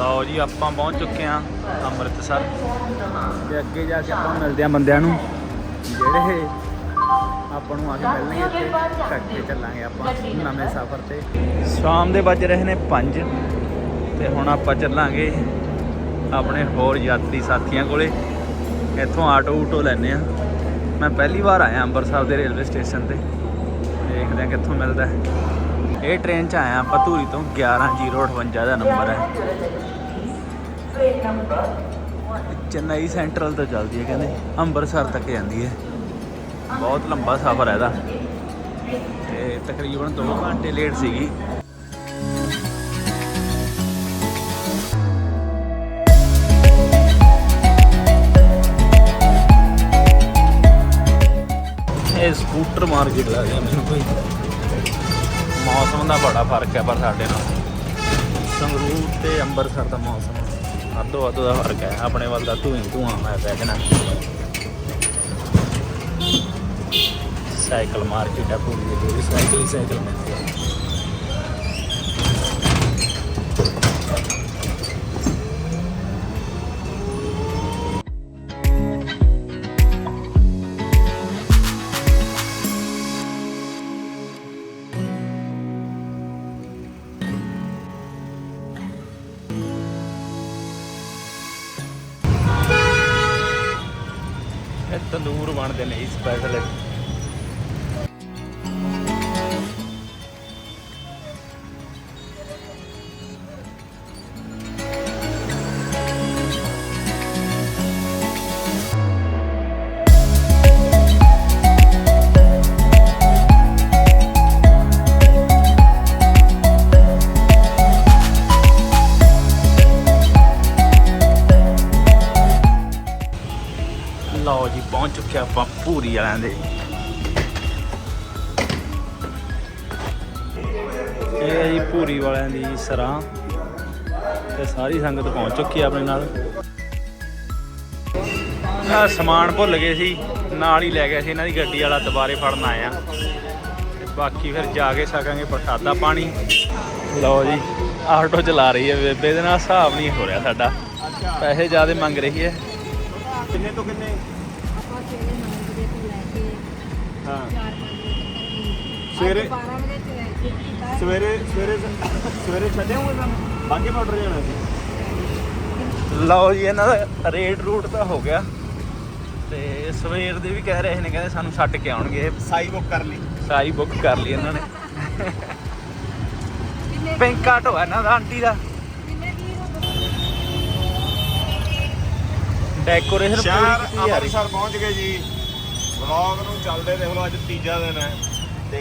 ਲਓ ਜੀ ਆਪਾਂ ਪਹੁੰਚ ਚੁੱਕੇ ਹਾਂ ਅੰਮ੍ਰਿਤਸਰ। ਤੇ ਅੱਗੇ ਜਾ ਕੇ ਆਪਾਂ ਮਿਲਦੇ ਹਾਂ ਬੰਦਿਆਂ ਨੂੰ। ਜਿਹੜੇ ਆਪਾਂ ਨੂੰ ਆ ਕੇ ਮਿਲਣਗੇ ਇੱਥੇ ਕੱਟੇ ਚੱਲਾਂਗੇ ਆਪਾਂ ਨਵੇਂ ਸਫ਼ਰ ਤੇ। ਸ਼ਾਮ ਦੇ ਵੱਜ ਰਹੇ ਨੇ 5 ਤੇ ਹੁਣ ਆਪਾਂ ਚੱਲਾਂਗੇ ਆਪਣੇ ਹੋਰ ਯਾਤਰੀ ਸਾਥੀਆਂ ਕੋਲੇ। ਇੱਥੋਂ ਆਟੋ ਊਟੋ ਲੈਣੇ ਆ ਮੈਂ ਪਹਿਲੀ ਵਾਰ ਆਇਆ ਅੰਮ੍ਰਿਤਸਰ ਦੇ ਰੇਲਵੇ ਸਟੇਸ਼ਨ ਤੇ। ਦੇਖਦੇ ਆ ਕਿੱਥੋਂ ਮਿਲਦਾ ਹੈ। ਇਹ ਟ੍ਰੇਨ 'ਚ ਆਇਆ ਆਪਾਂ ਧੂਰੀ ਤੋਂ 11058 ਦਾ ਨੰਬਰ ਹੈ। ਚੇਨਈ ਸੈਂਟਰਲ ਤੋਂ ਚੱਲਦੀ ਹੈ ਕਹਿੰਦੇ, ਅੰਮ੍ਰਿਤਸਰ ਤੱਕ ਜਾਂਦੀ ਹੈ। ਬਹੁਤ ਲੰਬਾ ਸਫ਼ਰ ਹੈ ਇਹਦਾ। ਤੇ ਤਕਰੀਬਨ 2 ਘੰਟੇ ਲੇਟ ਸੀਗੀ। ਇਹ ਸਕੂਟਰ ਮਾਰਕੀਟ ਲੱਗ ਗਿਆ ਮੈਨੂੰ ਕੋਈ ਮੌਸਮ ਦਾ ਬੜਾ ਫ਼ਰਕ ਹੈ ਪਰ ਸਾਡੇ ਨਾਲ ਸੰਗਰੂਰ ਤੇ ਅੰਮ੍ਰਿਤਸਰ ਦਾ ਮੌਸਮ ਅੱਧੋ ਅੱਧ ਦਾ ਫ਼ਰਕ ਹੈ ਆਪਣੇ ਵੱਲ ਦਾ ਧੂਆਂ ਧੂਆਂ ਮੈਂ ਪੈ ਜਾਣਾ ਸਾਈਕਲ ਤੰਦੂਰ ਬਣਦੇ ਨੇ ਸਪੈਸ਼ਲ ਲਓ ਜੀ, ਪਹੁੰਚ ਚੁੱਕਿਆ ਆਪਾਂ ਪੂਰੀ ਵਾਲਿਆਂ ਦੇ। ਇਹ ਹੈ ਜੀ ਪੂਰੀ ਵਾਲਿਆਂ ਦੀ ਸਰਾਂ। ਤੇ ਸਾਰੀ ਸੰਗਤ ਪਹੁੰਚ ਚੁੱਕੀ ਹੈ ਆਪਣੇ ਨਾਲ। ਆ ਸਮਾਨ ਭੁੱਲ ਗਏ ਸੀ, ਨਾਲ ਹੀ ਲੈ ਗਏ ਸੀ ਇਹਨਾਂ ਦੀ ਗੱਡੀ ਵਾਲਾ, ਦੁਬਾਰੇ ਫੜਨ ਆਇਆ ਤੇ ਬਾਕੀ ਫਿਰ ਜਾ ਕੇ ਛਕਾਂਗੇ ਪ੍ਰਸ਼ਾਦਾ ਪਾਣੀ। ਲਓ ਜੀ, ਆਟੋ ਚਲਾ ਰਹੀ ਹੈ ਬੇਬੇ ਦੇ ਨਾਲ ਹਿਸਾਬ ਨਹੀਂ ਹੋ ਰਿਹਾ ਸਾਡਾ। ਪੈਸੇ ਜ਼ਿਆਦਾ ਮੰਗ ਰਹੀ ਹੈ। ਕਿੰਨੇ ਤੋਂ ਕਿੰਨੇ? ਸਵੇਰੇ 9 ਵਜੇ ਤੋਂ ਲੈ ਕੇ ਹਾਂ। 4 ਵਜੇ ਸਵੇਰੇ 12 ਵਜੇ ਤੋਂ ਲੈ ਕੇ ਕੀਤਾ ਸਵੇਰੇ ਸਵੇਰੇ ਸਵੇਰੇ ਛੱਡੇ ਹੋਏ ਸਾਨੂੰ ਬਾਗੇ ਪਾਊਡਰ ਜਾਣਾ ਸੀ। ਲਓ ਜੀ ਇਹਨਾਂ ਦਾ ਰੇਟ ਰੂਟ ਤਾਂ ਹੋ ਗਿਆ। ਤੇ ਸਵੇਰ ਦੇ ਵੀ ਕਹਿ ਰਹੇ ਨੇ ਕਹਿੰਦੇ ਸਾਨੂੰ ਛੱਡ ਕੇ ਆਉਣਗੇ। ਸਾਈ ਬੁੱਕ ਕਰ ਲਈ। ਸਾਈ ਬੁੱਕ ਕਰ ਲਈ ਇਹਨਾਂ ਨੇ। ਪਿੰਕ ਆਟੋ ਹੈ ਇਹਨਾਂ ਦਾ ਆਂਟੀ ਦਾ। ਡੈਕੋਰੇਸ਼ਨ ਸ਼ਹਿਰ ਪੂਰੀ ਕੀਤੀ ਜਾ ਰਹੀ ਅੰਮ੍ਰਿਤਸਰ ਪਹੁੰਚ ਗਏ ਜੀ। ਵਲੌਗ ਨੂੰ ਚੱਲਦੇ ਦੇਖ ਲਓ ਅੱਜ ਤੀਜਾ ਦਿਨ ਹੈ। ਤੇ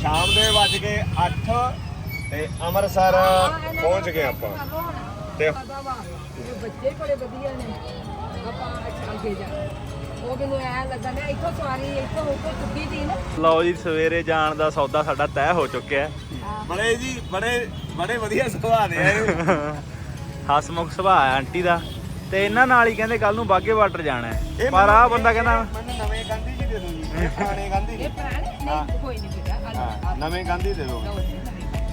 ਸ਼ਾਮ ਦੇ ਵੱਜ ਗਏ 8 ਤੇ ਅੰਮ੍ਰਿਤਸਰ ਪਹੁੰਚ ਗਏ ਆਪਾਂ। ਤੇ ਜੋ ਬੱਚੇ ਬੜੇ ਵਧੀਆ ਨੇ। ਆਪਾਂ ਅੱਗੇ ਜਾ। ਉਹ ਮੈਨੂੰ ਐ ਲੱਗਾ ਮੈਂ ਇੱਥੋਂ ਸਵਾਰੀ ਇੱਥੋਂ ਉੱਥੋਂ ਚੁੱਕੀ ਸੀ ਨਾ। ਲਓ ਜੀ ਸਵੇਰੇ ਜਾਣ ਦਾ ਸੌਦਾ ਸਾਡਾ ਤੈਅ ਹੋ ਚੁੱਕਿਆ ਹੈ। ਬੜੇ ਜੀ ਬੜੇ ਬੜੇ ਵਧੀਆ ਸੁਭਾਅ ਦੇ ਆ ਇਹ। ਹਸਮੁਖ ਸੁਭਾਅ ਹੈ ਆਂਟੀ ਦਾ। ਤੇ ਇਹਨਾਂ ਨਾਲ ਹੀ ਕਹਿੰਦੇ ਕੱਲ ਨੂੰ ਬਾਗੇ ਵਾਟਰ ਜਾਣਾ ਹੈ। ਪਰ ਆ ਮੈਨੂੰ- ਬੰਦਾ ਕਹਿੰਦਾ ਮੈਨੂੰ ਨਵੇਂ ਗਾਂਧੀ ਜੀ ਦੇ ਦਿਓ ਜੀ। ਇਹ ਪੁਰਾਣੇ ਗਾਂਧੀ ਇਹ ਜੀ ਪੁਰਾਣੇ? ਨਹੀਂ ਕੋਈ ਨਹੀਂ ਬੇਟਾ ਹਾਂ ਨਵੇਂ ਗਾਂਧੀ ਦੇ ਦਿਓ।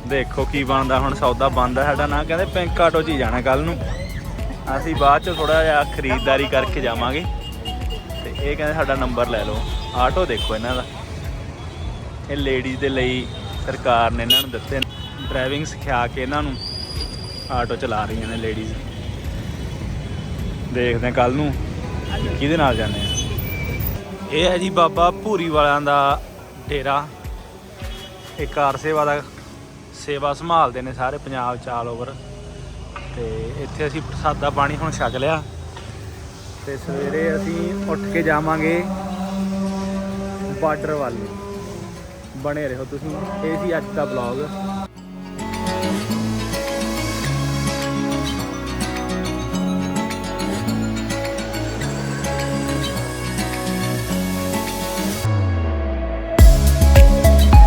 ਦੇਖੋ ਕੀ ਬਣਦਾ ਹੁਣ ਸੌਦਾ ਬੰਦ ਹੈ ਸਾਡਾ ਨਾ ਕਹਿੰਦੇ ਪਿੰਕ ਆਟੋ 'ਚ ਹੀ ਜਾਣਾ ਕੱਲ ਨੂੰ। ਅਸੀਂ ਬਾਅਦ 'ਚ ਥੋੜਾ ਜਿਹਾ ਖਰੀਦਦਾਰੀ ਕਰਕੇ ਜਾਵਾਂਗੇ। ਤੇ ਇਹ ਕਹਿੰਦੇ ਸਾਡਾ ਨੰਬਰ ਲੈ ਲਓ। ਆਟੋ ਦੇਖੋ ਇਹਨਾਂ ਦਾ। ਇਹ ਲੇਡੀਜ਼ ਦੇ ਲਈ ਸਰਕਾਰ ਨੇ ਇਹਨਾਂ ਨੂੰ ਦਿੱਤੇ ਡਰਾਈਵਿੰਗ ਸਿਖਾ ਕੇ ਇਹਨਾਂ ਨੂੰ ਆਟੋ ਚਲਾ ਰਹੀਆਂ ਨੇ ਲੇਡੀਜ਼ ਦੇਖਦੇ ਕੱਲ ਨੂੰ ਕਿਹਦੇ ਨਾਲ ਜਾਂਦੇ ਆ ਇਹ ਹੈ ਜੀ ਬਾਬਾ ਭੂਰੀ ਵਾਲਿਆਂ ਦਾ ਡੇਰਾ। ਇਹ ਕਾਰ ਸੇਵਾ ਦਾ ਸੇਵਾ ਸੰਭਾਲਦੇ ਨੇ ਸਾਰੇ ਪੰਜਾਬ ਚ ਆਲ ਓਵਰ ਤੇ ਇੱਥੇ ਅਸੀਂ ਪ੍ਰਸਾਦਾ ਪਾਣੀ ਹੁਣ ਛਕ ਲਿਆ। ਤੇ ਸਵੇਰੇ ਅਸੀਂ ਉੱਠ ਕੇ ਜਾਵਾਂਗੇ ਬਾਰਡਰ ਵੱਲ। ਨੂੰ ਬਣੇ ਰਹੋ ਤੁਸੀਂ। ਇਹ ਸੀ ਅੱਜ ਦਾ ਵਲੌਗ